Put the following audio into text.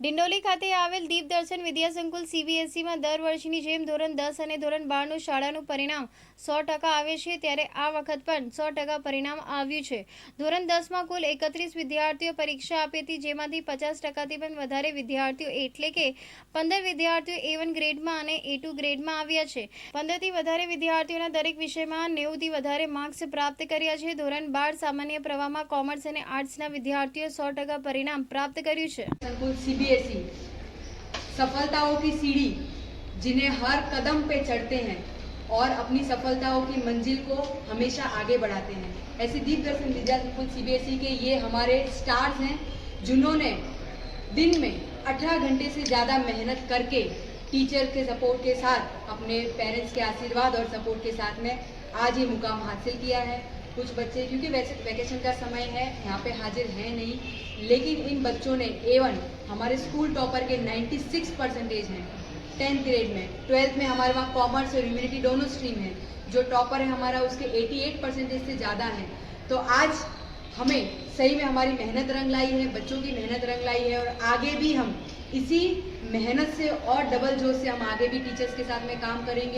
ડિંડોલી ખાતે આવેલ દીપ દર્શન વિદ્યા સંકુલ સીબીએસઈમાં દર વર્ષની જેમ ધોરણ દસ અને ધોરણ બારનું શાળાનું પરિણામ સો ટકા આવે છે, ત્યારે આ વખત પણ સો ટકા પરિણામ આવ્યું છે. ધોરણ દસમાં કુલ એકત્રીસ વિદ્યાર્થીઓ પરીક્ષા આપી હતી, જેમાંથી પચાસ ટકાથી પણ વધારે વિદ્યાર્થીઓ એટલે કે પંદર વિદ્યાર્થીઓ એ વન ગ્રેડમાં અને એ ટુ ગ્રેડમાં આવ્યા છે. પંદરથી વધારે વિદ્યાર્થીઓના દરેક વિષયમાં નેવુંથી વધારે માર્ક્સ પ્રાપ્ત કર્યા છે. ધોરણ બાર સામાન્ય પ્રવાહમાં કોમર્સ અને આર્ટ્સના વિદ્યાર્થીઓ સો ટકા પરિણામ પ્રાપ્ત કર્યું છે. सीबीएसई सफलताओं की सीढ़ी, जिन्हें हर कदम पे चढ़ते हैं और अपनी सफलताओं की मंजिल को हमेशा आगे बढ़ाते हैं। ऐसे दीप दर्शन संकुल सीबीएसई के ये हमारे स्टार्स हैं, जिन्होंने दिन में 18 घंटे से ज़्यादा मेहनत करके टीचर के सपोर्ट के साथ, अपने पेरेंट्स के आशीर्वाद और सपोर्ट के साथ में आज ये मुकाम हासिल किया है। कुछ बच्चे, क्योंकि वैसे वैकेशन का समय है, यहाँ पे हाजिर है नहीं, लेकिन इन बच्चों ने एवन हमारे स्कूल टॉपर के 96 परसेंटेज हैं टेंथ ग्रेड में ट्वेल्थ में हमारे वहाँ कॉमर्स और ह्यूमैनिटी दोनों स्ट्रीम है, जो टॉपर है हमारा उसके 88 परसेंटेज से ज़्यादा है। तो आज हमें सही में हमारी मेहनत रंग लाई है, बच्चों की मेहनत रंग लाई है, और आगे भी हम इसी मेहनत से और डबल जोश से हम आगे भी टीचर्स के साथ में काम करेंगे।